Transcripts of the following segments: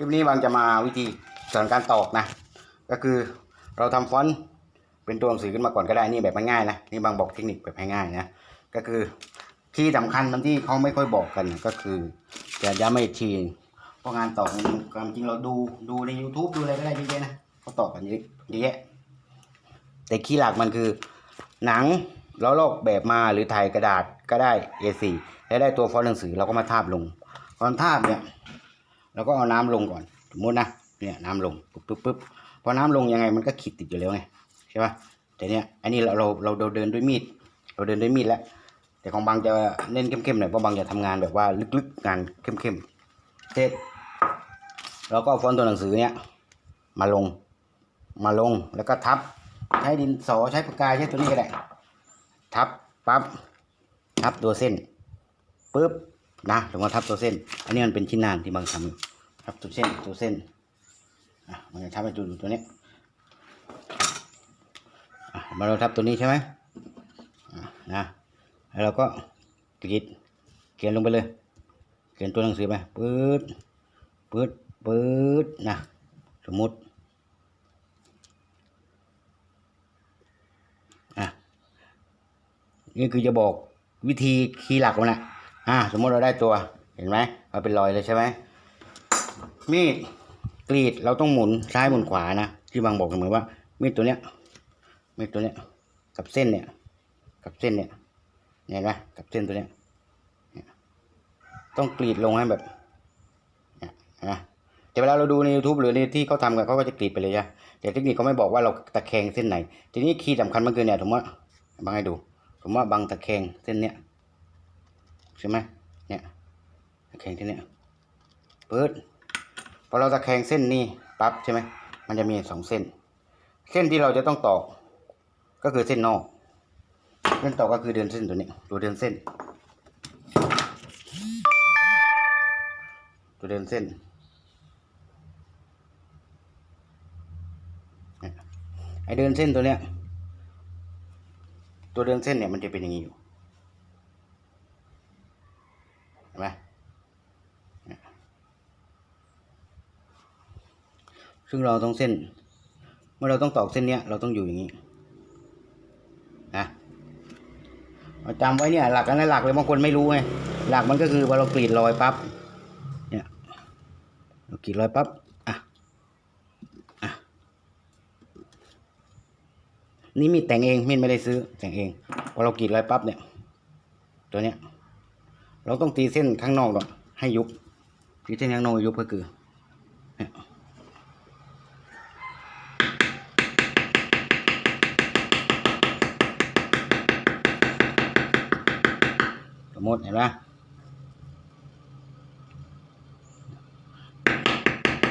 คลิปนี้บางจะมาวิธีสอนการตอกนะ ก็คือเราทำฟอนต์เป็นตัวหนังสือขึ้นมาก่อนก็ได้นี่แบบง่ายๆนะนี่บางบอกเทคนิคแบบง่ายๆนะก็คือที่สำคัญมันที่เขาไม่ค่อยบอกกันก็คือจะย้ำไม่อีกทีเพราะงานตอกความจริงเราดูดูใน YouTube ดูอะไรก็ได้เยอะๆนะเขาตอกกันเยอะแยะแต่คีย์หลักมันคือ หนังเราลอกแบบมาหรือถ่ายกระดาษก็ได้ A4 แล้วได้ตัวฟอนต์หนังสือเราก็มาทาบลงตอนทาบเนี่ย เราก็เอาน้ำลงก่อนสมมตินะเนี่ยน้ำลงปุ๊บปุ๊บปุ๊บพอน้ำลงยังไงมันก็ขีดติดอยู่แล้วไงใช่ปะแต่เนี้ยอันนี้เราเราเราเดินด้วยมีด เราเดินด้วยมีดแล้ว แต่ของบางจะเน้นเข้มๆหน่อยเพราะบางจะทำงานแบบว่าลึกๆงานเข้มๆเสร็จเราก็เอาฟอนต์ตัวหนังสือเนี่ยมาลงมาลงแล้วก็ทับใช้ดินสอใช้ปากกาใช้ตัวนี้ก็ได้ ทับปั๊บทับตัวเส้นปุ๊บ นะถึงว่าทับตัวเส้น อันนี้มันเป็นชิ้นงานที่บางทำอยู่ทับตัวเส้นตัวเส้นอะมันจะทับไปดูดูตัวนี้มาเราทับตัวนี้ใช่ไหมอะนะแล้วเราก็กรีดเขียนลงไปเลย เขียนตัวหนังสือไปปื๊ดปื๊ดปื๊ดนะสมมุติอะนี่คือจะบอกวิธีคีย์หลักมันนะ อ่าสมมติเราได้ตัวเห็นไหมมันเป็นรอยเลยใช่ไหมมีดกรีดเราต้องหมุนซ้ายหมุนขวานะที่บางบอกเสมอว่า มีดตัวเนี้ยมีดตัวเนี้ยกับเส้นเนี่ย กับเส้นเนี่ยเห็นไหมกับเส้นตัวเนี้ยต้องกรีดลงให้แบบนี่นะแต่เวลาเราดูใน YouTube หรือในที่เขาทำกันเขาก็จะกรีดไปเลยจ้ะแต่เทคนิคเขาไม่บอกว่าเราตะแคงเส้นไหน ทีนี้คีย์สำคัญมันคือเนี่ยผมว่าบางให้ดูผมว่าบางตะแคงเส้นเนี้ย ใช่ไหมเนี่ยตะแคงเส้นเนี้ยเปิดพอเราตะแคงเส้นนี้ปั๊บใช่ไหมมันจะมีสองเส้น เส้นที่เราจะต้องตอกก็คือเส้นนอกเส้นตอกก็คือเดินเส้นตัวนี้ตัวเดินเส้น ตัวเดินเส้นไอเดินเส้นตัวเนี้ยตัวเดินเส้นเนี่ยมันจะเป็นอย่างนี้อยู่ เห็นไหมเนี่ย ซึ่งเราต้องเส้น เมื่อเราต้องตอกเส้นเนี้ยเราต้องอยู่อย่างนี้นะเราจำไว้เนี่ย หลักอันนั้นหลักเลยบางคนไม่รู้ไงหลักมันก็คือพอเรากรีดรอยปั๊บเนี่ยเรากรีดรอยปั๊บอะอะนี่มีแต่งเองมีดไม่ได้ซื้อ แต่งเองพอเรากรีดรอยปั๊บเนี่ยตัวเนี้ยเราต้องตีเส้นข้างนอกก่อนให้ยุบตีเส้นข้างนอกยุบก็คือเนี่ย มมติเห็นไหม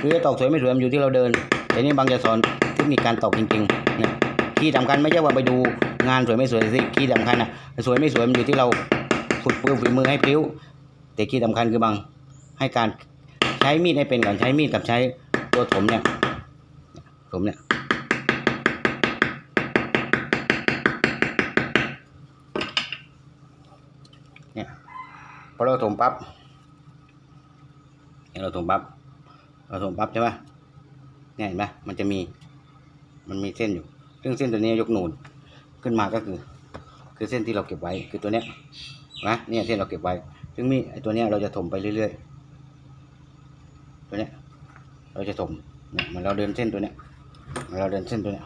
คือตอกสวยไม่สวยมันอยู่ที่เราเดิน แต่นี่บางจะสอนเทคนิคการตอกจริงๆเนี่ยที่สำคัญไม่ใช่ว่าไปดูงานสวยไม่สวยสิที่สำคัญอะสวยไม่สวยมันอยู่ที่เราฝึกปืนฝีมือให้พริ้ว แต่ที่สำคัญคือบางให้การใช้มีดให้เป็นก่อนใช้มีดกับใช้ตัวถมเนี่ยถมเนี่ย พอเราถมปั๊บเนี่ยเราถมปั๊บเราถมปั๊บใช่ไหมเนี่ยเห็นไหมมันจะมีมันมีเส้นอยู่ ซึ่งเส้นตัวนี้ยกนูนขึ้นมาก็คือ คือเส้นที่เราเก็บไว้คือตัวเนี้ยนะเนี่ยเส้นเราเก็บไว้ ซึ่งมีไอ้ตัวเนี้ยเราจะถมไปเรื่อยๆตัวเนี้ยเราจะถมเนี่ยเหมือนเราเดินเส้นตัวเนี้ยเหมือนเราเดินเส้นตัวเนี้ย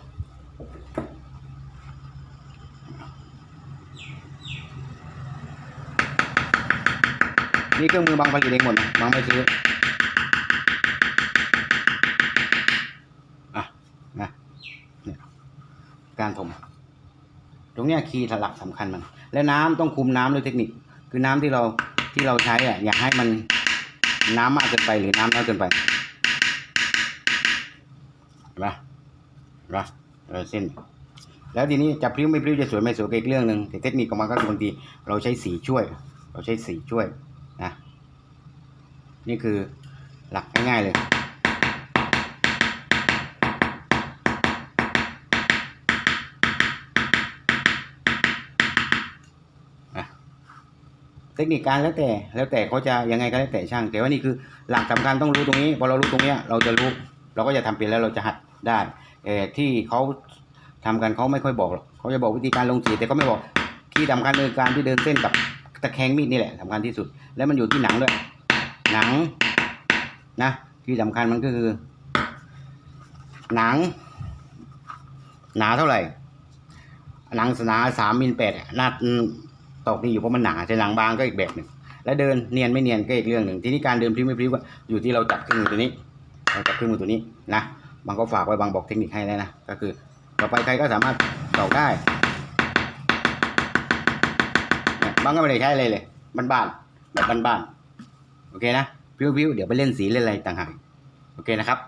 นี่เครื่องมือบางผลิตเองหมดนะบางไม่ซื้ออะนะเนี่ยการถมตรงเนี้ยคีย์หลักสำคัญมัน และน้ำต้องคุมน้ำด้วยเทคนิค คือน้ำที่เราที่เราใช้อะอย่าให้มันน้ำมากเกินไปหรือน้ำน้อยเกินไปเห็นปะเห็นปะเราเส้น แล้วทีนี้จะพริ้วไม่พริ้วจะสวยไม่สวยก็อีกเรื่องหนึ่งแต่เทคนิคของมันก็คือบางทีเราใช้สีช่วย เราใช้สีช่วย นี่คือหลักง่ายๆเลย เทคนิคการแล้วแต่แล้วแต่เขาจะยังไงก็แล้วแต่ช่าง แต่ว่านี่คือหลักสำคัญต้องรู้ตรงนี้พอเรารู้ตรงนี้เราจะรู้เราก็จะทำเป็นแล้วเราจะหัดได้แต่ที่เขาทำกันเขาไม่ค่อยบอกหรอกเขาจะบอกวิธีการลงสีแต่เขาไม่บอกที่สำคัญคือการที่เดินเส้นกับตะแคงมีดนี่แหละสำคัญที่สุด แล้วมันอยู่ที่หนังด้วย หนังนะที่สำคัญมันก็คือ หนัง หนาเท่าไหร่ หนังหนาสามมิลแปดหน้าตอกนี่อยู่เพราะมันหนาแต่หนังบางก็อีกแบบหนึ่งแล้วเดินเนียนไม่เนียนก็อีกเรื่องหนึ่งทีนี้การเดินพลิ้วไม่พลิ้วก็อยู่ที่เราจับเครื่องมือตัวนี้เราจับเครื่องมือตัวนี้นะบางก็ฝากไว้บางบอกเทคนิคให้แล้วนะก็คือ ต่อไปใครก็สามารถตอกได้บางก็ไม่ได้ใช้อะไรเลยบ้านๆแบบบ้านๆ โอเคนะพิ้วๆเดี๋ยวไปเล่นสีเล่นอะไรต่างหากโอเคนะครับ